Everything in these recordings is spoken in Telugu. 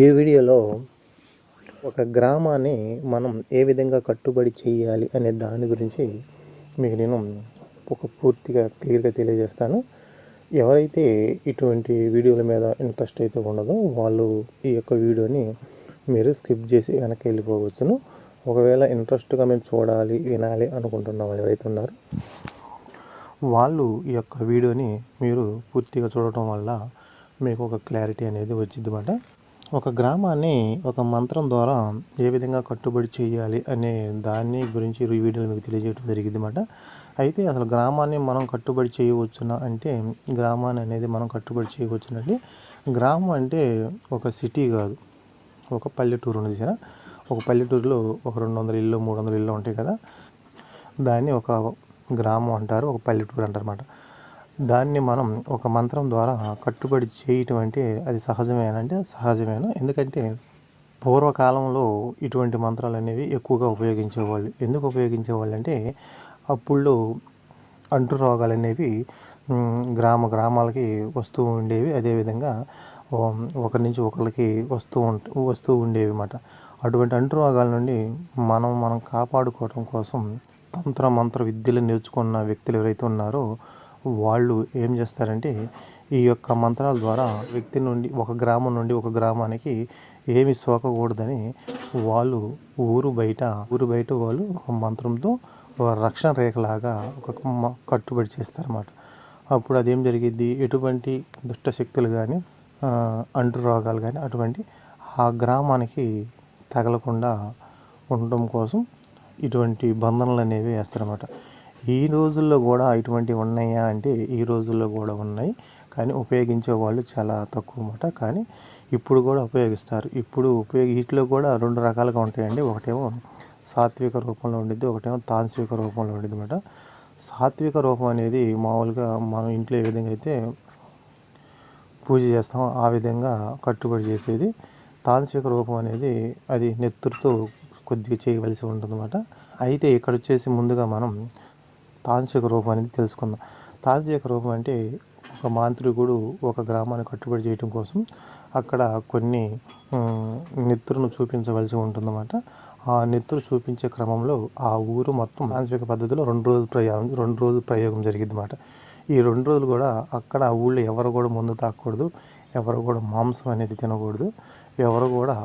ఈ వీడియోలో ఒక గ్రామాన్ని మనం ఏ విధంగా కట్టుబడి చేయాలి అనే దాని గురించి మీకు నేను ఒక పూర్తిగా క్లియర్గా తెలియజేస్తాను. ఎవరైతే ఇటువంటి వీడియోల మీద ఇంట్రెస్ట్ అయితే ఉండదో వాళ్ళు ఈ యొక్క వీడియోని మీరు స్కిప్ చేసి వెనక్కి వెళ్ళిపోవచ్చును. ఒకవేళ ఇంట్రెస్ట్గా మేము చూడాలి వినాలి అనుకుంటున్న వాళ్ళు ఎవరైతే ఉన్నారో వాళ్ళు ఈ యొక్క వీడియోని మీరు పూర్తిగా చూడటం వల్ల మీకు ఒక క్లారిటీ అనేది వచ్చింది అన్నమాట. ఒక గ్రామాన్ని ఒక మంత్రం ద్వారా ఏ విధంగా కట్టుబడి చేయాలి అనే దాన్ని గురించి ఈ వీడియోలో మీకు తెలియజేయడం జరిగింది అనమాట అయితే అసలు గ్రామాన్ని మనం కట్టుబడి చేయవచ్చునా అంటే గ్రామాన్ని అనేది మనం కట్టుబడి చేయవచ్చునండి గ్రామం అంటే ఒక సిటీ కాదు. ఒక పల్లెటూరు ఉంది సరే ఒక పల్లెటూరులో ఒక రెండు వందల ఇల్లు మూడు వందల ఇల్లు ఉంటాయి కదా. దాన్ని ఒక గ్రామం అంటారు ఒక పల్లెటూరు అంటారు అన్నమాట. దాన్ని మనం ఒక మంత్రం ద్వారా కట్టుబడి చేయటం అంటే అది సహజమేనంటే సహజమేనా? ఎందుకంటే పూర్వకాలంలో ఇటువంటి మంత్రాలు అనేవి ఎక్కువగా ఉపయోగించేవాళ్ళు. ఎందుకు ఉపయోగించేవాళ్ళు అంటే అప్పుడు అంటు రోగాలు అనేవి గ్రామ గ్రామాలకి వస్తూ ఉండేవి. అదేవిధంగా ఒకరి నుంచి ఒకరికి వస్తూ ఉంట వస్తూ ఉండేవి అన్నమాట. అటువంటి అంటు రోగాల నుండి మనం మనం కాపాడుకోవడం కోసం తంత్ర మంత్ర విద్యలు నేర్చుకున్న వ్యక్తులు ఎవరైతే ఉన్నారో వాళ్ళు ఏం చేస్తారంటే ఈ యొక్క మంత్రాల ద్వారా వ్యక్తి నుండి ఒక గ్రామం నుండి ఒక గ్రామానికి ఏమి సోకకూడదని వాళ్ళు ఊరు బయట ఊరు బయట వాళ్ళు మంత్రంతో రక్షణ రేఖలాగా ఒక కట్టుబడి చేస్తారన్నమాట. అప్పుడు అదేం జరిగిద్ది? ఎటువంటి దుష్టశక్తులు కానీ అంటు రోగాలు కానీ అటువంటి ఆ గ్రామానికి తగలకుండా ఉండడం కోసం ఇటువంటి బంధనలు అనేవి వేస్తారన్నమాట. ఈ రోజుల్లో కూడా ఇటువంటివి ఉన్నాయా అంటే ఈ రోజుల్లో కూడా ఉన్నాయి. కానీ ఉపయోగించే వాళ్ళు చాలా తక్కువ అన్నమాట. కానీ ఇప్పుడు కూడా ఉపయోగిస్తారు. ఇప్పుడు ఉపయోగ వీటిలో కూడా రెండు రకాలుగా ఉంటాయండి. ఒకటేమో సాత్విక రూపంలో ఉండిద్ది ఒకటేమో తాంత్విక రూపంలో ఉండిద్ది అనమాట సాత్విక రూపం అనేది మామూలుగా మనం ఇంట్లో ఏ విధంగా అయితే పూజ చేస్తామో ఆ విధంగా కట్టుబడి చేసేది. తాంత్రిక రూపం అనేది అది నెత్తురుతో కొద్దిగా చేయవలసి ఉంటుందన్నమాట. అయితే ఇక్కడ వచ్చేసి ముందుగా మనం తాంత్రిక రూపం అనేది తెలుసుకుందాం. తాంత్రిక రూపం అంటే ఒక మాంత్రికుడు ఒక గ్రామాన్ని కట్టుబడి చేయడం కోసం అక్కడ కొన్ని ఉమ్, నెత్తురును చూపించవలసి ఉంటుందన్నమాట. ఆ నెత్తురు చూపించే క్రమంలో ఆ ఊరు మొత్తం మానసిక పద్ధతిలో రెండు రోజులు ప్రయాణం రెండు రోజులు ప్రయోగం జరిగింది అన్నమాట ఈ రెండు రోజులు కూడా అక్కడ ఆ ఊళ్ళో ఎవరు కూడా ముందు తాకూడదు ఎవరు కూడా మాంసం అనేది తినకూడదు ఎవరు కూడా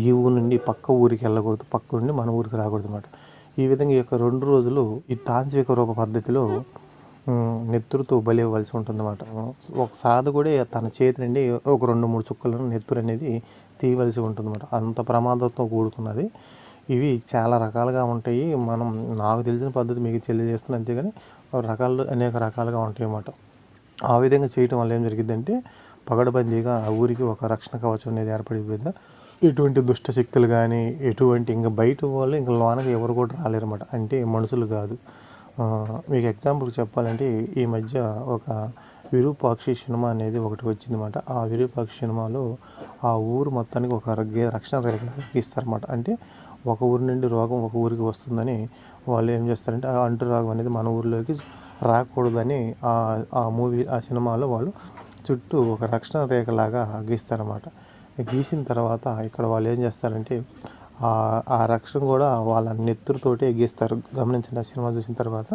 ఈ ఊరు నుండి పక్క ఊరికి వెళ్ళకూడదు పక్క నుండి మన ఊరికి రాకూడదు అన్నమాట ఈ విధంగా ఈ యొక్క రెండు రోజులు ఈ తాంత్రిక రూప పద్ధతిలో నెత్తురుతో బలి ఇవ్వాల్సి ఉంటుందన్నమాట. ఒక సాధకుడే తన చేతి నుండి ఒక రెండు మూడు చుక్కలను నెత్తురు అనేది తీయవలసి ఉంటుందన్నమాట. అంత ప్రమాదంతో కూడుకున్నది. ఇవి చాలా రకాలుగా ఉంటాయి. మనం నాకు తెలిసిన పద్ధతి మీకు తెలియజేస్తున్నాను అంతేగాని రకాలు అనేక రకాలుగా ఉంటాయి అన్నమాట. ఆ విధంగా చేయటం వల్ల ఏం జరిగిందంటే పగడబందీగా ఆ ఊరికి ఒక రక్షణ కవచం అనేది ఏర్పడిపోయింది. ఎటువంటి దుష్ట శక్తులు కానీ ఎటువంటి ఇంకా బయట వాళ్ళు ఇంకా లోనకి ఎవరు కూడా రాలేరన్నమాట. అంటే మనుషులు కాదు. మీకు ఎగ్జాంపుల్ చెప్పాలంటే ఈ మధ్య ఒక విరూపాక్షి సినిమా అనేది ఒకటి వచ్చిందన్నమాట. ఆ విరూపాక్షి సినిమాలో ఆ ఊరు మొత్తానికి ఒక రక్షణ రేఖ ఇస్తారన్నమాట అంటే ఒక ఊరి నుండి రోగం ఒక ఊరికి వస్తుందని వాళ్ళు ఏం చేస్తారంటే ఆ అంటు రోగం అనేది మన ఊరిలోకి రాకూడదని ఆ ఆ మూవీ ఆ సినిమాలో వాళ్ళు చుట్టూ ఒక రక్షణ రేఖలాగా గీస్తారన్నమాట. గీసిన తర్వాత ఇక్కడ వాళ్ళు ఏం చేస్తారంటే ఆ రక్షణ కూడా వాళ్ళ నెత్తురుతోటే గీస్తారు. గమనించిన సినిమా చూసిన తర్వాత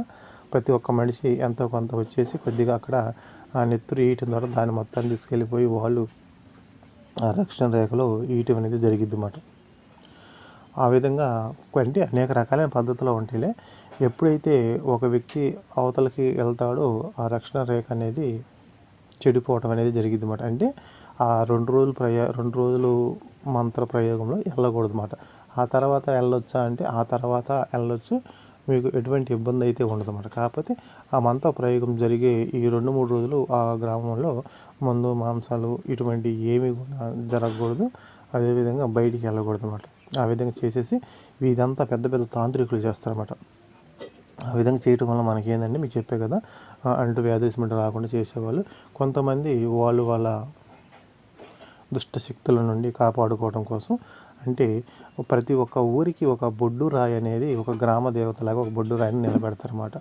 ప్రతి ఒక్క మనిషి ఎంతో కొంత వచ్చేసి కొద్దిగా అక్కడ ఆ నెత్తురు ఈయటం ద్వారా దాన్ని మొత్తాన్ని తీసుకెళ్ళిపోయి వాళ్ళు ఆ రక్షణ రేఖలో ఈయటం అనేది జరిగిద్ది అన్నమాట ఆ విధంగా అంటే అనేక రకాలైన పద్ధతులు ఉంటాయిలే ఎప్పుడైతే ఒక వ్యక్తి అవతలకి వెళ్తాడో ఆ రక్షణ రేఖ అనేది చెడిపోవటం అనేది జరిగింది అన్నమాట అంటే ఆ రెండు రోజులు ప్రయో రెండు రోజులు మంత్ర ప్రయోగంలో వెళ్ళకూడదు అనమాట ఆ తర్వాత వెళ్ళొచ్చా అంటే ఆ తర్వాత వెళ్ళొచ్చు. మీకు ఎటువంటి ఇబ్బంది అయితే ఉండదు అనమాట కాకపోతే ఆ మంత్ర ప్రయోగం జరిగే ఈ రెండు మూడు రోజులు ఆ గ్రామంలో మందు మాంసాలు ఇటువంటి ఏమీ కూడా జరగకూడదు. అదేవిధంగా బయటికి వెళ్ళకూడదు అనమాట ఆ విధంగా చేసేసి ఇదంతా పెద్ద పెద్ద తాంత్రికులు చేస్తారన్నమాట ఆ విధంగా చేయటం వల్ల మనకి ఏంటంటే మీకు చెప్పే కదా అంటూ వ్యాధి సిమెంట్ రాకుండా చేసేవాళ్ళు. కొంతమంది వాళ్ళు వాళ్ళ దుష్ట శక్తుల నుండి కాపాడుకోవడం కోసం. అంటే ప్రతి ఒక్క ఊరికి ఒక బొడ్డు రాయి అనేది ఒక గ్రామ దేవతలాగా ఒక బొడ్డు రాయిని నిలబెడతారన్నమాట.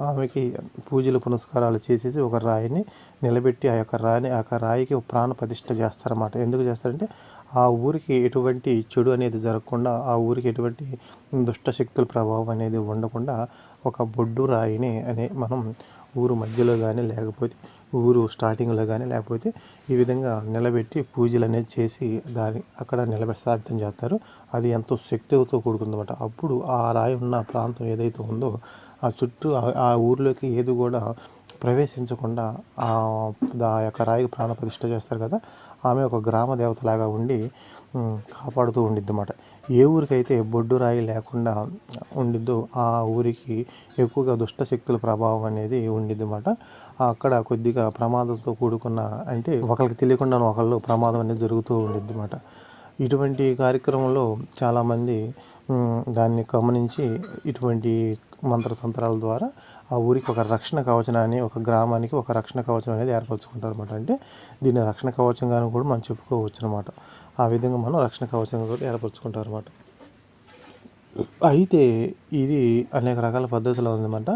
ఆమెకి పూజలు పునస్కారాలు చేసేసి ఒక రాయిని నిలబెట్టి ఆ యొక్క రాయిని ఆ యొక్క రాయికి ప్రాణ ప్రతిష్ఠ చేస్తారన్నమాట. ఎందుకు చేస్తారంటే ఆ ఊరికి ఎటువంటి చెడు అనేది జరగకుండా ఆ ఊరికి ఎటువంటి దుష్ట శక్తుల ప్రభావం అనేది ఉండకుండా ఒక బొడ్డు రాయిని అనే మనం ఊరు మధ్యలో కానీ లేకపోతే ఊరు స్టార్టింగ్లో కానీ లేకపోతే ఈ విధంగా నిలబెట్టి పూజలు అనేది చేసి దాని అక్కడ నిలబెట్టి స్థాపితం చేస్తారు. అది ఎంతో శక్తితో కూడుకుందన్నమాట. అప్పుడు ఆ రాయి ఉన్న ప్రాంతం ఏదైతే ఉందో ఆ చుట్టూ ఆ- ఊర్లోకి ఏది కూడా ప్రవేశించకుండా ఆ యొక్క రాయికి ప్రాణ ప్రతిష్ట చేస్తారు కదా ఆమె ఒక గ్రామ దేవతలాగా ఉండి కాపాడుతూ ఉండిద్ది అన్నమాట ఏ ఊరికైతే బొడ్డు రాయి లేకుండా ఉండిద్దో ఆ ఊరికి ఎక్కువగా దుష్ట శక్తుల ప్రభావం అనేది ఉండిద్ది అనమాట అక్కడ కొద్దిగా ప్రమాదంతో కూడుకున్న అంటే ఒకరికి తెలియకుండా ఒకళ్ళు ప్రమాదం అనేది జరుగుతూ ఉండిద్ది అనమాట ఇటువంటి కార్యక్రమంలో చాలామంది దాన్ని గమనించి ఇటువంటి మంత్రతంత్రాల ద్వారా ఆ ఊరికి ఒక రక్షణ కవచనాన్ని ఒక గ్రామానికి ఒక రక్షణ కవచం అనేది ఏర్పరచుకుంటారు అనమాట అంటే దీన్ని రక్షణ కవచంగాను కూడా మనం చెప్పుకోవచ్చు అనమాట ఆ విధంగా మనం రక్షణ కవచంగా కూడా ఏర్పరచుకుంటారు అనమాట అయితే ఇది అనేక రకాల పద్ధతిలో ఉందన్నమాట.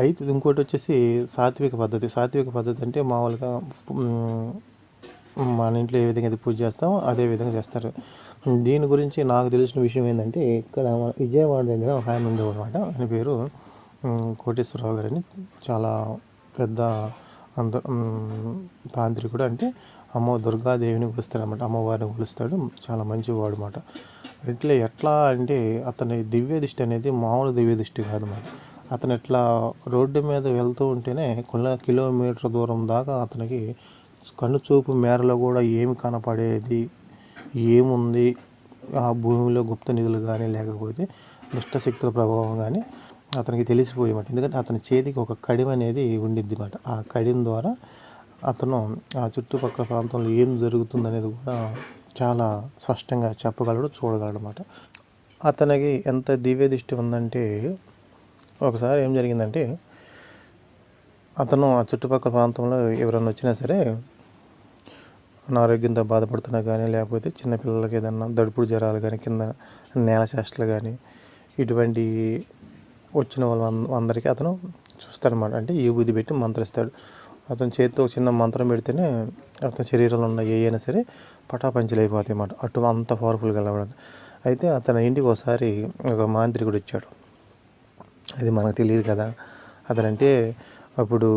అయితే ఇంకోటి వచ్చేసి సాత్విక పద్ధతి. సాత్విక పద్ధతి అంటే మామూలుగా మన ఇంట్లో ఏ విధంగా అయితే పూజ చేస్తామో అదే విధంగా చేస్తారు. దీని గురించి నాకు తెలిసిన విషయం ఏంటంటే ఇక్కడ విజయవాడ దగ్గర ఒక ఆయన ఉండేవాడు అనమాట ఆయన పేరు కోటేశ్వరరావు గారని చాలా పెద్ద అంత తాంత్రికుడు అంటే అమ్మ దుర్గాదేవిని కొలుస్తాడనమాట అమ్మవారిని కొలుస్తాడు. చాలా మంచివాడు అనమాట ఇట్లా ఎట్లా అంటే అతని దివ్య దృష్టి అనేది మామూలు దివ్య దృష్టి కాదనమాట అతను ఇట్లా రోడ్డు మీద వెళ్తూ ఉంటేనే కొన్ని కిలోమీటర్ దూరం దాకా అతనికి కన్ను చూపు మేరలో కూడా ఏమి కనపడేది ఏముంది ఆ భూమిలో గుప్త నిధులు కానీ లేకపోతే దుష్టశక్తుల ప్రభావం కానీ అతనికి తెలిసిపోయేమాట. ఎందుకంటే అతని చేతికి ఒక కడిమ అనేది ఉండిద్ది అనమాట ఆ కడిమ ద్వారా అతను ఆ చుట్టుపక్కల ప్రాంతంలో ఏం జరుగుతుంది అనేది కూడా చాలా స్పష్టంగా చెప్పగలడు చూడగలడు అనమాట అతనికి ఎంత దివ్య దృష్టి ఉందంటే ఒకసారి ఏం జరిగిందంటే అతను ఆ చుట్టుపక్కల ప్రాంతంలో ఎవరైనా వచ్చినా సరే అనారోగ్యంతో బాధపడుతున్నా కానీ లేకపోతే చిన్నపిల్లలకి ఏదన్నా దడుపుడు జ్వరాలు కానీ కింద నేల చేష్టలు కానీ ఇటువంటి వచ్చిన వాళ్ళ అందరికీ అతను చూస్తాడనమాట అంటే ఈ బుద్ధి పెట్టి మంత్రిస్తాడు. అతని చేతితో ఒక చిన్న మంత్రం పెడితేనే అతని శరీరంలో ఉన్న ఏ అయినా సరే పటాపంచలు అయిపోతాయి అన్నమాట. అటు అంత పవర్ఫుల్గా వెళ్ళబడి అయితే అతని ఇంటికి ఒకసారి ఒక మాంత్రికుడు వచ్చాడు. అది మనకు తెలియదు కదా. అతనంటే అప్పుడు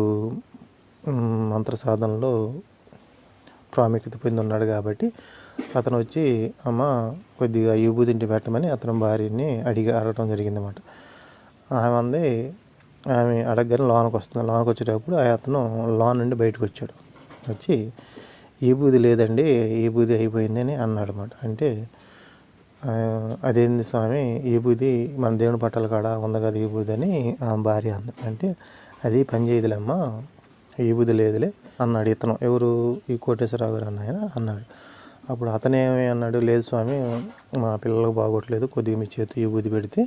మంత్ర సాధనలో ప్రాముఖ్యత పొంది ఉన్నాడు కాబట్టి అతను వచ్చి అమ్మ కొద్దిగా ఈ బూదింటి పెట్టమని అతని భార్యని అడిగి అడగడం జరిగిందన్నమాట. ఆమె అంది ఆమె అడగగానే లోనకి వస్తుంది. లోనకి వచ్చేటప్పుడు ఆ అతను లోన్ నుండి బయటకు వచ్చాడు. వచ్చి ఈ బూది లేదండి ఈ బూది అయిపోయింది అని అన్నాడు అనమాట అంటే అదేంది స్వామి ఈ బూది మన దేవుని పట్టాల కాడ ఉంది కదా ఈ బూది అని ఆ భార్య అంది. అంటే అది పని చేయదులేమ్మా ఈ బూది లేదులే అన్నాడు ఇతను. ఎవరు ఈ కోటేశ్వరరావు గారు అన్నాయన అన్నాడు. అప్పుడు అతనేమి అన్నాడు లేదు స్వామి మా పిల్లలకు బాగోట్లేదు కొద్దిగా మీ చేతి ఈ బూది పెడితే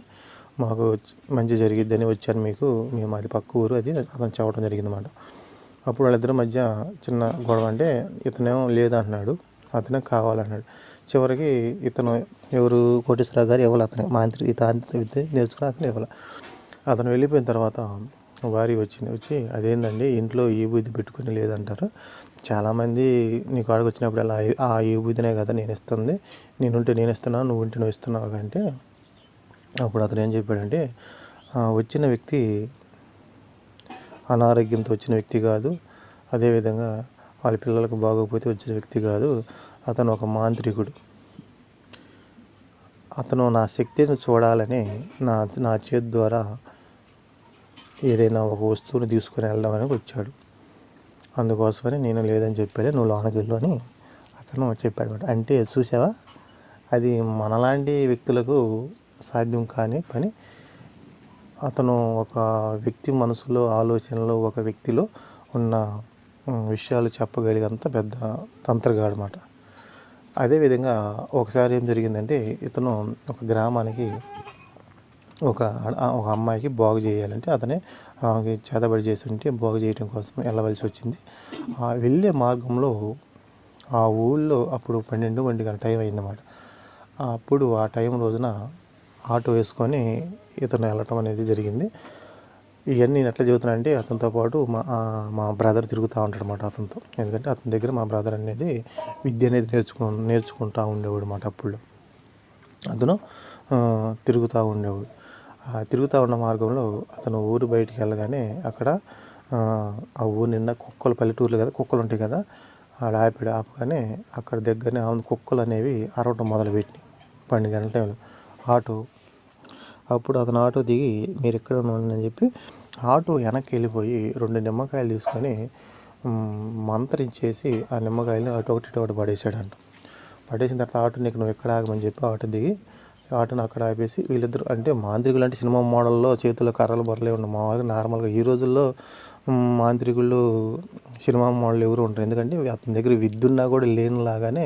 మాకు మంచి జరిగిద్దని వచ్చాను మీకు మేము అది పక్క ఊరు అది అతను చెప్పడం జరిగిందన్నమాట. అప్పుడు వాళ్ళిద్దరి మధ్య చిన్న గొడవ అంటే ఇతనేమో లేదంటున్నాడు అతనే కావాలన్నాడు చివరికి ఇతను ఎవరు కోటేశ్వరరావు గారు ఎవరు అతను మాంత్రి ఈ తాంత్రిక విద్య నేర్చుకుని అతను ఇవ్వాలి. అతను వెళ్ళిపోయిన తర్వాత వారి వచ్చింది వచ్చి అదేందండి ఇంట్లో ఈ బుద్ధి పెట్టుకుని లేదంటారు. చాలామంది నీ కాడికి వచ్చినప్పుడు అలా ఆ ఈ బుద్ధినే కదా నేను ఇస్తుంది నేనుంటే నేను ఇస్తున్నాను నువ్వు ఉంటే నువ్వు ఇస్తున్నావు అంటే అప్పుడు అతను ఏం చెప్పాడంటే వచ్చిన వ్యక్తి అనారోగ్యంతో వచ్చిన వ్యక్తి కాదు. అదేవిధంగా వాళ్ళ పిల్లలకు బాగోకపోతే వచ్చిన వ్యక్తి కాదు. అతను ఒక మాంత్రికుడు. అతను నా శక్తిని చూడాలని నా నా చేతి ద్వారా ఏదైనా ఒక వస్తువుని తీసుకొని వెళ్ళడం అనేది వచ్చాడు. అందుకోసమని నేను లేదని చెప్పాడు. నువ్వు లోనకి వెళ్ళు అని అతను చెప్పాడు అంటే చూసావా? అది మనలాంటి వ్యక్తులకు సాధ్యం కాని పని. అతను ఒక వ్యక్తి మనసులో ఆలోచనలో ఒక వ్యక్తిలో ఉన్న విషయాలు చెప్పగలిగేంత పెద్ద తంత్రగాడు అనమాట అదేవిధంగా ఒకసారి ఏం జరిగిందంటే ఇతను ఒక గ్రామానికి ఒక ఒక అమ్మాయికి బాగు చేయాలంటే అతనే ఆమెకి చేతబడి చేసి ఉంటే బాగు చేయడం కోసం వెళ్ళవలసి వచ్చింది. ఆ వెళ్ళే మార్గంలో ఆ ఊళ్ళో అప్పుడు పన్నెండు ఒంటి గంట టైం అయిందన్నమాట. అప్పుడు ఆ టైం రోజున ఆటో వేసుకొని ఇతను వెళ్ళటం అనేది జరిగింది. ఇవన్నీ నేను ఎట్లా చెబుతున్నానంటే అతనితో పాటు మా మా బ్రదర్ తిరుగుతూ ఉంటాడు అనమాట అతనితో. ఎందుకంటే అతని దగ్గర మా బ్రదర్ అనేది విద్య అనేది నేర్చుకు నేర్చుకుంటూ ఉండేవాడు అనమాట అప్పుడు. అతను తిరుగుతూ ఉండేవాడు. తిరుగుతూ ఉన్న మార్గంలో అతను ఊరు బయటికి వెళ్ళగానే అక్కడ ఆ, ఊరు నిండా కుక్కలు పల్లెటూర్లు కదా కుక్కలు ఉంటాయి కదా ఆడ ఆపాడు. ఆపగానే అక్కడ దగ్గరనే కుక్కలు అనేవి అరవటం మొదలుపెట్టినాయి. పన్నెండు గంటల టైంలో. ఆటో. అప్పుడు అతను ఆటో దిగి మీరు ఎక్కడ ఉండండి అని చెప్పి ఆటో వెనక్కి వెళ్ళిపోయి రెండు నిమ్మకాయలు తీసుకొని మంత్రించేసి ఆ నిమ్మకాయలు అటు ఒకటి ఇటు ఒకటి పడేసాడంట పడేసిన తర్వాత ఆటో నీకు నువ్వు ఎక్కడ ఆగమని చెప్పి ఆటో దిగి ఆటోని అక్కడ ఆపేసి వీళ్ళిద్దరు అంటే మాంత్రికులు అంటే సినిమా మోడల్లో చేతుల్లో కర్రలు బొరలే ఉండవు. మామూలుగా నార్మల్గా ఈ రోజుల్లో మాంత్రికులు సినిమా మోడల్ ఎవరు ఉంటారు ఎందుకంటే అతని దగ్గర విద్యున్నా కూడా లేనిలాగానే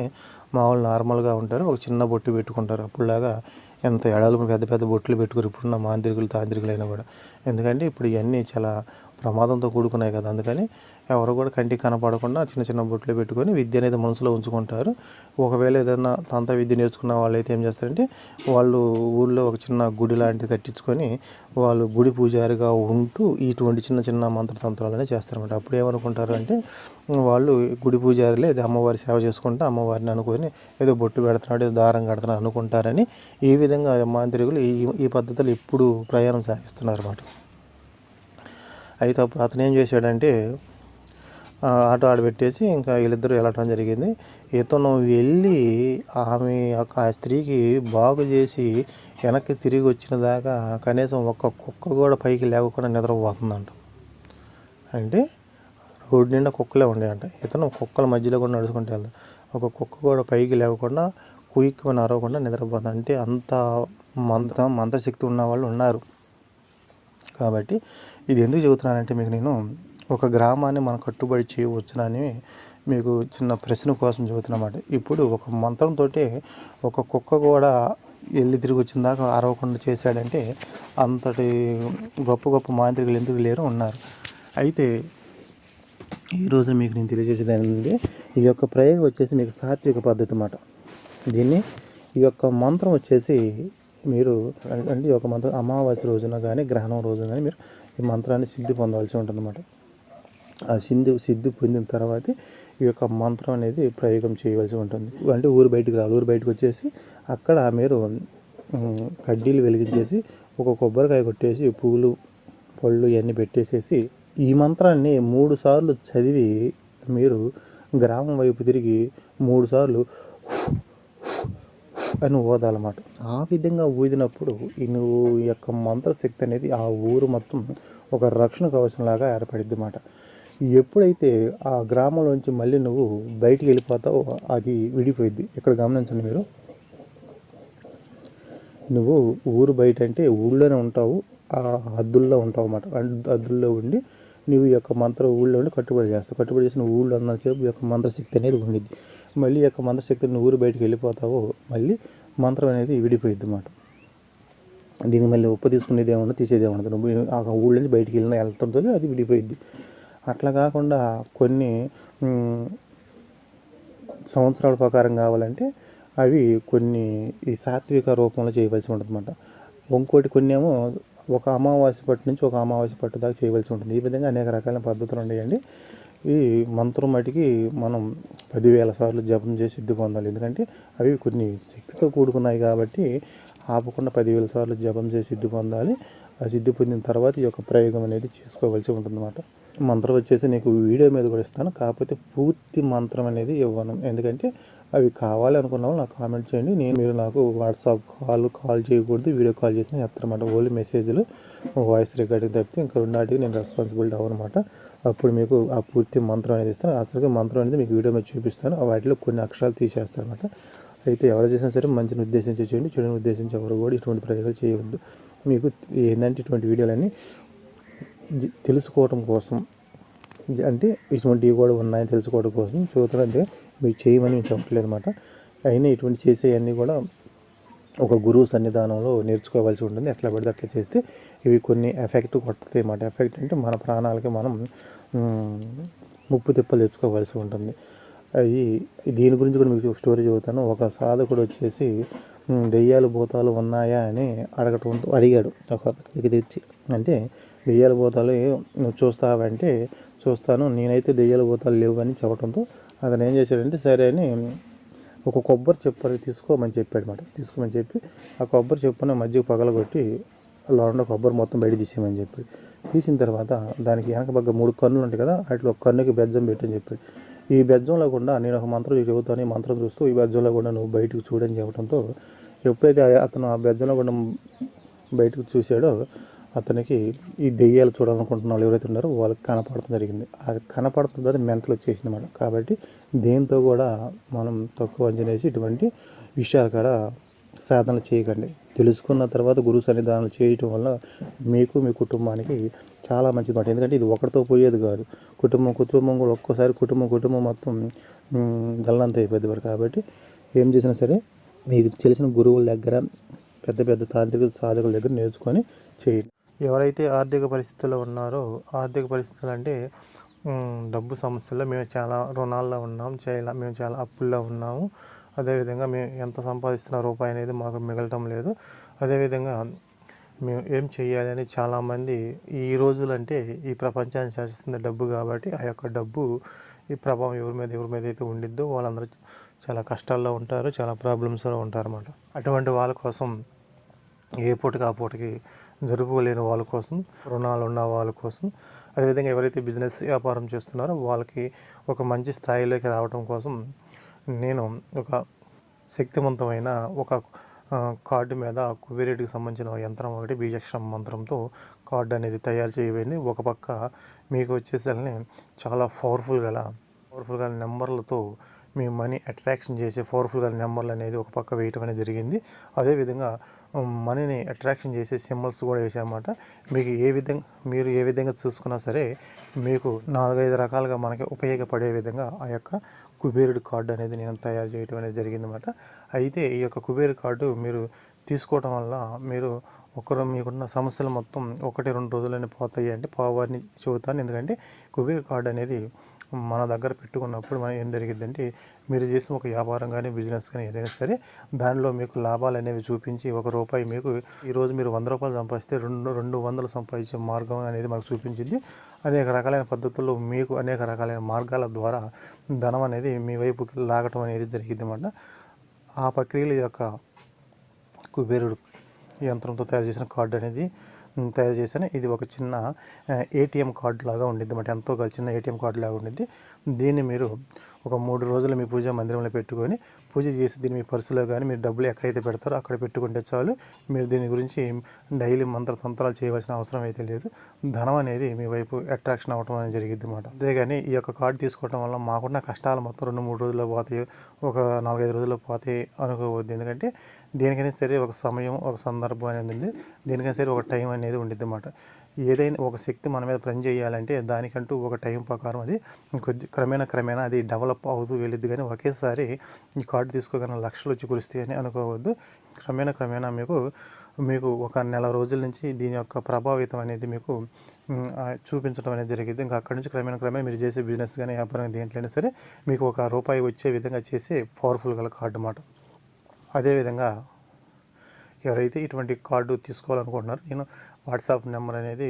మామూలు నార్మల్గా ఉంటారు. ఒక చిన్న బొట్టు పెట్టుకుంటారు. అప్పుడులాగా ఎంత ఎడలు పెద్ద పెద్ద బొట్లు పెట్టుకుని ఇప్పుడున్న మాంత్రికులు తాంత్రికులైనా కూడా. ఎందుకంటే ఇప్పుడు ఇవన్నీ చాలా ప్రమాదంతో కూడుకున్నాయి కదా. అందుకని ఎవరు కూడా కంటికి కనపడకుండా చిన్న చిన్న బొట్లు పెట్టుకొని విద్య అనేది మనసులో ఉంచుకుంటారు. ఒకవేళ ఏదైనా తంత్ర విద్య నేర్చుకున్న వాళ్ళు అయితే ఏం చేస్తారంటే వాళ్ళు ఊళ్ళో ఒక చిన్న గుడి లాంటిది కట్టించుకొని వాళ్ళు గుడి పూజారిగా ఉంటూ ఇటువంటి చిన్న చిన్న మంత్రతంత్రాలనే చేస్తారన్నమాట. అప్పుడు ఏమనుకుంటారు అంటే వాళ్ళు గుడి పూజారులే ఇది అమ్మవారి సేవ చేసుకుంటా అమ్మవారిని అనుకొని ఏదో బొట్టు పెడుతున్నాడు ఏదో దారం కడుతున్నాడు అనుకుంటారని ఈ విధంగా మాంత్రికులు ఈ ఈ పద్ధతులు ఇప్పుడు ప్రయాణం సాగిస్తున్నారు అన్నమాట అయితే అప్పుడు అతను ఏం చేశాడంటే ఆటో ఆడబెట్టేసి ఇంకా వీళ్ళిద్దరూ వెళ్ళటం జరిగింది. ఇతను వెళ్ళి ఆమె యొక్క ఆ స్త్రీకి బాగు చేసి వెనక్కి తిరిగి వచ్చిన దాకా కనీసం ఒక్క కుక్క కూడా పైకి లేకుండా నిద్రపోతుందంట. అంటే రోడ్డు నిండా కుక్కలే ఉండేయంట. ఇతను కుక్కల మధ్యలో కూడా నడుచుకుంటూ వెళ్తాడు. ఒక కుక్క కూడా పైకి లేకుండా కుయిక్కుమని అరవకుండా నిద్రపోతుంది. అంటే అంత మంత మంత్రశక్తి ఉన్న వాళ్ళు ఉన్నారు. కాబట్టి ఇది ఎందుకు చెబుతున్నానంటే మీకు నేను ఒక గ్రామాన్ని మనం కట్టుబడి చేయవచ్చునని మీకు చిన్న ప్రశ్న కోసం చెబుతున్నమాట ఇప్పుడు ఒక మంత్రంతో ఒక కుక్క కూడా వెళ్ళి తిరిగి వచ్చిన దాకా అరవకుండా చేశాడంటే అంతటి గొప్ప గొప్ప మాంత్రికులు ఎందుకు లేరు ఉన్నారు అయితే ఈరోజు మీకు నేను తెలియజేసేది ఏంటంటే ఈ యొక్క ప్రయోగం వచ్చేసి మీకు సాత్విక పద్ధతి అన్నమాట. దీన్ని ఈ యొక్క మంత్రం వచ్చేసి మీరు అంటే ఈ యొక్క మంత్రం అమావాస్య రోజున కానీ గ్రహణం రోజున కానీ మీరు ఈ మంత్రాన్ని సిద్ధి పొందవలసి ఉంటుందన్నమాట. ఆ సిద్ధి సిద్ధి పొందిన తర్వాత ఈ యొక్క మంత్రం అనేది ప్రయోగం చేయవలసి ఉంటుంది. అంటే ఊరు బయటికి రావాలి. ఊరు బయటకు వచ్చేసి అక్కడ మీరు కడ్డీలు వెలిగించేసి ఒక కొబ్బరికాయ కొట్టేసి పూలు పళ్ళు ఇవన్నీ పెట్టేసేసి ఈ మంత్రాన్ని మూడు సార్లు చదివి మీరు గ్రామం వైపు తిరిగి మూడు సార్లు అని ఓదాలన్నమాట. ఆ విధంగా ఊదినప్పుడు ఈ నువ్వు యొక్క మంత్రశక్తి అనేది ఆ ఊరు మొత్తం ఒక రక్షణ కవచంలాగా ఏర్పడిద్ది అన్నమాట ఎప్పుడైతే ఆ గ్రామంలోంచి మళ్ళీ నువ్వు బయటికి వెళ్ళిపోతావో అది విడిపోయిద్ది. ఇక్కడ గమనించండి మీరు? నువ్వు ఊరు బయట అంటే ఊళ్ళోనే ఉంటావు ఆ హద్దుల్లో ఉంటావు అన్నమాట హద్దుల్లో ఉండి నువ్వు ఈ యొక్క మంత్ర ఊళ్ళో ఉండి కట్టుబడి చేస్తావు. కట్టుబడి చేసిన ఊళ్ళో ఉన్నసేపు ఈ యొక్క మంత్రశక్తి అనేది ఉండిద్ది. మళ్ళీ ఈ యొక్క మంత్రశక్తి నువ్వు ఊరు బయటికి వెళ్ళిపోతావో మళ్ళీ మంత్రం అనేది విడిపోయిద్ది అన్నమాట. దీన్ని మళ్ళీ ఉప్పు తీసుకునేది ఏమన్నా తీసేది ఏమన్నా నువ్వు ఆ ఊళ్ళో నుంచి బయటికి వెళ్ళిన వెళ్తుంటుంది అది విడిపోయిద్ది. అట్లా కాకుండా కొన్ని సంవత్సరాల ప్రకారం కావాలంటే అవి కొన్ని ఈ సాత్విక రూపంలో చేయవలసి ఉంటుంది అనమాట ఇంకోటి కొన్ని ఏమో ఒక అమావాస్య పట్టు నుంచి ఒక అమావాస్య పట్టు దాకా చేయవలసి ఉంటుంది. ఈ విధంగా అనేక రకాల పద్ధతులు ఉన్నాయండి. ఈ మంత్రం మటుకి మనం పదివేల సార్లు జపం చేసి సిద్ధి పొందాలి. ఎందుకంటే అవి కొన్ని శక్తితో కూడుకున్నాయి కాబట్టి ఆపకుండా పదివేల సార్లు జపం చేసి సిద్ధి పొందాలి. ఆ సిద్ధి పొందిన తర్వాత ఈ యొక్క ప్రయోగం అనేది చేసుకోవాల్సి ఉంటుందన్నమాట. మంత్రం వచ్చేసి నీకు వీడియో మీద కూడా ఇస్తాను. కాకపోతే పూర్తి మంత్రం అనేది ఇవ్వను. ఎందుకంటే అవి కావాలి అనుకున్న వాళ్ళు నాకు కామెంట్ చేయండి. నేను మీరు నాకు వాట్సాప్ కాల్ కాల్ చేయకూడదు. వీడియో కాల్ చేసిన ఎత్తనమాట ఓన్లీ మెసేజ్లు వాయిస్ రికార్డింగ్ తప్పితే ఇంకా రెండాటికి నేను రెస్పాన్సిబిలిటీ అవ్వనమాట. అప్పుడు మీకు ఆ పూర్తి మంత్రం అనేది ఇస్తాను. అసలు మంత్రం అనేది మీకు వీడియో మీద చూపిస్తాను. వాటిలో కొన్ని అక్షరాలు తీసేస్తారనమాట అయితే ఎవరు చేసినా సరే మంచిని ఉద్దేశించి చేయండి. చెడుని ఉద్దేశించి ఎవరు కూడా ఇటువంటి ప్రయోగాలు చేయవద్దు. మీకు ఏంటంటే ఇటువంటి వీడియోలన్నీ తెలుసుకోవడం తెలుసుకోవటం కోసం అంటే ఇటువంటివి కూడా ఉన్నాయని తెలుసుకోవడం కోసం చూస్తున్నది మీరు చేయమని మేము చెప్పట్లేదు అనమాట అయినా ఇటువంటి చేసేవన్నీ కూడా ఒక గురువు సన్నిధానంలో నేర్చుకోవాల్సి ఉంటుంది. ఎట్లా పడితే అట్లా చేస్తే ఇవి కొన్ని ఎఫెక్ట్ కొడతాయి అన్నమాట. ఎఫెక్ట్ అంటే మన ప్రాణాలకి మనం ముప్పు తిప్పలు తెచ్చుకోవాల్సి ఉంటుంది. అది దీని గురించి కూడా మీకు స్టోరీ చెబుతాను. ఒక సాధకుడు వచ్చేసి దెయ్యాలు భూతాలు ఉన్నాయా అని అడగటం అడిగాడు. ఒక వ్యక్తి తెచ్చి అంటే దెయ్యాలు భూతాలు నువ్వు చూస్తావంటే చూస్తాను. నేనైతే దెయ్యాల భూతాలు లేవు అని చెప్పడంతో అతను ఏం చేశాడంటే సరే అని ఒక కొబ్బరి చెప్పని తీసుకోమని చెప్పాడు అనమాట తీసుకోమని చెప్పి ఆ కొబ్బరి చెప్పుని మధ్య పగలగొట్టి లోన కొబ్బరి మొత్తం బయట తీసేయమని చెప్పి తీసిన తర్వాత దానికి వెనక పక్క మూడు కన్నులు ఉంటాయి కదా వాటిలో ఒక కన్నుకి బెజ్జం పెట్టని చెప్పాడు. ఈ బెజ్జం లేకుండా నేను ఒక మంత్రం చెబుతాను ఈ మంత్రం చూస్తూ ఈ బెజ్జం లేకుండా నువ్వు బయటకు చూడని చెప్పడంతో ఎప్పుడైతే అతను ఆ బెజ్జం లేకుండా బయటకు చూశాడో అతనికి ఈ దెయ్యాలు చూడాలనుకుంటున్న వాళ్ళు ఎవరైతే ఉన్నారో వాళ్ళకి కనపడటం జరిగింది. అది కనపడుతుందని మెంటల్ వచ్చేసింది అనమాట కాబట్టి దేంతో కూడా మనం తక్కువ అంచనేసి ఇటువంటి విషయాలు కూడా సాధన చేయకండి. తెలుసుకున్న తర్వాత గురువు సన్నిధానాలు చేయటం వల్ల మీకు మీ కుటుంబానికి చాలా మంచిది మాట ఎందుకంటే ఇది ఒకటితో పోయేది కాదు. కుటుంబం కుటుంబం కూడా ఒక్కోసారి కుటుంబం కుటుంబం మొత్తం గల్లంత అయిపోద్ది మరి కాబట్టి ఏం చేసినా సరే మీకు తెలిసిన గురువుల దగ్గర పెద్ద పెద్ద తాంత్రిక సాధకుల దగ్గర నేర్చుకొని చేయండి. ఎవరైతే ఆర్థిక పరిస్థితుల్లో ఉన్నారో ఆర్థిక పరిస్థితులు అంటే డబ్బు సమస్యల్లో మేము చాలా రుణాల్లో ఉన్నాం చాలా మేము చాలా అప్పుల్లో ఉన్నాము. అదేవిధంగా మేము ఎంత సంపాదిస్తున్న రూపాయి అనేది మాకు మిగలటం లేదు. అదేవిధంగా మేము ఏం చేయాలని చాలామంది ఈ రోజులంటే ఈ ప్రపంచాన్ని శాసిస్తున్న డబ్బు కాబట్టి ఆ యొక్క డబ్బు ఈ ప్రభావం ఎవరి మీద ఎవరి మీద అయితే ఉండిద్దో వాళ్ళందరూ చాలా కష్టాల్లో ఉంటారు చాలా ప్రాబ్లమ్స్లో ఉంటారు అన్నమాట అటువంటి వాళ్ళ కోసం ఏ పూటకి ఆ పూటకి జరుపుకోలేని వాళ్ళ కోసం రుణాలు ఉన్న వాళ్ళ కోసం. అదేవిధంగా ఎవరైతే బిజినెస్ వ్యాపారం చేస్తున్నారో వాళ్ళకి ఒక మంచి స్థాయిలోకి రావడం కోసం నేను ఒక శక్తివంతమైన ఒక కార్డు మీద కుబేరేటికి సంబంధించిన యంత్రం ఒకటి బీజక్షం మంత్రంతో కార్డు అనేది తయారు చేయబడింది. ఒక పక్క మీకు వచ్చేసరికి చాలా పవర్ఫుల్ గల పవర్ఫుల్ గల నెంబర్లతో మీ మనీ అట్రాక్షన్ చేసే పవర్ఫుల్ గల నెంబర్లు అనేది ఒక పక్క వేయటం అనేది జరిగింది. అదేవిధంగా మనీని అట్రాక్షన్ చేసే సింబల్స్ కూడా వేసామన్నమాట మీకు ఏ విధంగా మీరు ఏ విధంగా చూసుకున్నా సరే మీకు నాలుగైదు రకాలుగా మనకి ఉపయోగపడే విధంగా ఆ యొక్క కుబేరుడు కార్డు అనేది నేను తయారు చేయడం అనేది జరిగిందన్నమాట. అయితే ఈ యొక్క కుబేరు కార్డు మీరు తీసుకోవడం వల్ల మీరు ఒకరు మీకున్న సమస్యలు మొత్తం ఒకటి రెండు రోజులనే పోతాయి అంటే పోవాలని చెబుతాను. ఎందుకంటే కుబేర్ కార్డు అనేది మన దగ్గర పెట్టుకున్నప్పుడు మనం ఏం జరిగిద్దంటే మీరు చేసిన ఒక వ్యాపారం కానీ బిజినెస్ కానీ ఏదైనా సరే దానిలో మీకు లాభాలు అనేవి చూపించి ఒక రూపాయి మీకు ఈరోజు మీరు వంద రూపాయలు సంపాదిస్తే రెండు రెండు వందలు సంపాదించే మార్గం అనేది మనకు చూపించింది. అనేక రకాలైన పద్ధతుల్లో మీకు అనేక రకాలైన మార్గాల ద్వారా ధనం అనేది మీ వైపుకి లాగటం అనేది జరిగింది అన్నమాట ఆ ప్రక్రియల యొక్క కుబేరుడు యంత్రంతో తయారు చేసిన కార్డు అనేది తయారు చేశాను. ఇది ఒక చిన్న ఏటీఎం కార్డు లాగా ఉండిద్ది అన్నమాట. ఎంతో చిన్న ఏటీఎం కార్డు లాగా ఉండిద్ది. దీన్ని మీరు ఒక మూడు రోజులు మీ పూజ మందిరంలో పెట్టుకొని పూజ చేసి దీన్ని మీ పర్సులో కానీ మీరు డబ్బులు ఎక్కడైతే పెడతారో అక్కడ పెట్టుకుంటే చాలు. మీరు దీని గురించి డైలీ మంత్ర తంత్రాలు చేయవలసిన అవసరం అయితే లేదు. ధనం అనేది మీ వైపు అట్రాక్షన్ అవ్వడం అనేది జరిగింది అనమాట అంతేగాని ఈ యొక్క కార్డు తీసుకోవడం వల్ల మాకున్న కష్టాలు మొత్తం రెండు మూడు రోజుల్లో పోతాయి ఒక నాలుగైదు రోజుల్లో పోతాయి అనుకోవద్దు. ఎందుకంటే దేనికైనా సరే ఒక సమయం ఒక సందర్భం అనేది ఉంది. దేనికైనా సరే ఒక టైం అనేది ఉండిద్ది అన్నమాట. ఏదైనా ఒక శక్తి మన మీద పని చేయాలంటే దానికంటూ ఒక టైం ప్రకారం అది కొద్ది క్రమేణా క్రమేణా అది డెవలప్ అవుతూ వెళ్ళిద్ది. కానీ ఒకేసారి ఈ కార్డు తీసుకోగల లక్షలు వచ్చి కురుస్తాయి అని అనుకోవద్దు. క్రమేణా క్రమేణా మీకు మీకు ఒక నెల రోజుల నుంచి దీని యొక్క ప్రభావితం అనేది మీకు చూపించడం అనేది జరిగింది ఇంకా అక్కడి నుంచి క్రమేణా క్రమేణా మీరు చేసే బిజినెస్ కానీ వ్యాపారం దేంట్లైనా సరే మీకు ఒక రూపాయి వచ్చే విధంగా చేసే పవర్ఫుల్ గల కార్డు అన్నమాట. అదేవిధంగా ఎవరైతే ఇటువంటి కార్డు తీసుకోవాలనుకుంటున్నారో నేను వాట్సాప్ నెంబర్ అనేది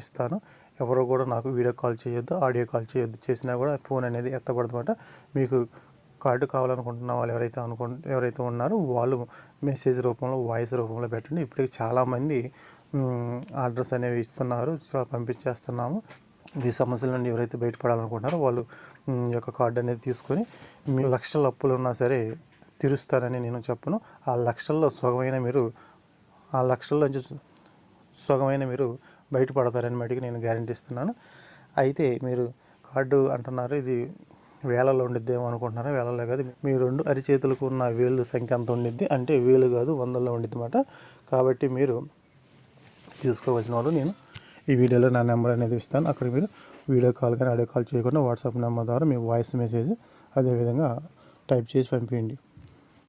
ఇస్తాను. ఎవరు కూడా నాకు వీడియో కాల్ చేయొద్దు ఆడియో కాల్ చేయొద్దు. చేసినా కూడా ఫోన్ అనేది ఎత్తకూడదన్నమాట మీకు కార్డు కావాలనుకుంటున్న వాళ్ళు ఎవరైతే అనుకు ఎవరైతే ఉన్నారో వాళ్ళు మెసేజ్ రూపంలో వాయిస్ రూపంలో పెట్టండి. ఇప్పటికి చాలామంది ఆర్డర్స్ అనేవి ఇస్తున్నారు పంపించేస్తున్నాము. ఈ సమస్యల నుండి ఎవరైతే బయటపడాలనుకుంటున్నారో వాళ్ళు యొక్క కార్డు అనేది తీసుకొని మీ లక్షల అప్పులు ఉన్నా సరే తీరుస్తారని నేను చెప్పను. ఆ లక్షల్లో సగమైన మీరు ఆ లక్షల్లో నుంచి సగమైన మీరు బయటపడతారని మటుకు నేను గ్యారంటీ ఇస్తున్నాను అయితే మీరు కార్డు అంటున్నారు ఇది వేలలో ఉండిద్దేమో అనుకుంటున్నారా? వేలలో కాదు. మీ రెండు అరిచేతులకు ఉన్న వేలు సంఖ్య అంత ఉండిద్ది. అంటే వేలు కాదు వందల్లో ఉండిద్ది అనమాట కాబట్టి మీరు తీసుకోవాల్సిన వాళ్ళు నేను ఈ వీడియోలో నా నెంబర్ అనేది ఇస్తాను. అక్కడ మీరు వీడియో కాల్ కానీ ఆడియో కాల్ చేయకుండా వాట్సాప్ నెంబర్ ద్వారా మీ వాయిస్ మెసేజ్ అదేవిధంగా టైప్ చేసి పంపించండి